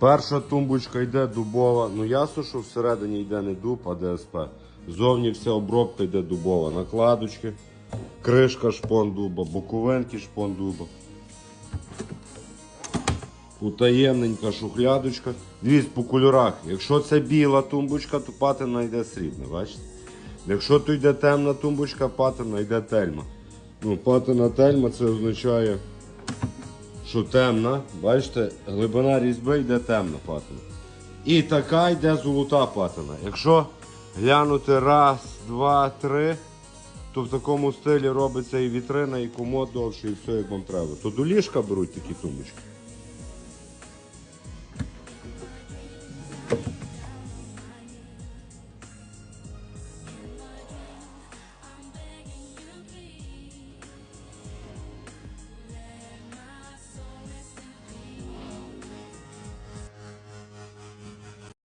Перша тумбочка йде дубова. Ну ясно, що всередині йде не дуб, а ДСП. Зовні вся обробка йде дубова. Накладочки, кришка шпон дуба, боковинки шпон дуба. Утаємненька шухлядочка. Дивіться по кольорах. Якщо це біла тумбочка, то патина йде срібна, бачите? Якщо то йде темна тумбочка, патина йде тельма. Ну, патина тельма це означає, що темна. Бачите, глибина різьби йде темна патина. І така йде золота патина. Якщо глянути раз, два, три, то в такому стилі робиться і вітрина, і комод довше, і все як вам треба. То до ліжка беруть такі тумбочки.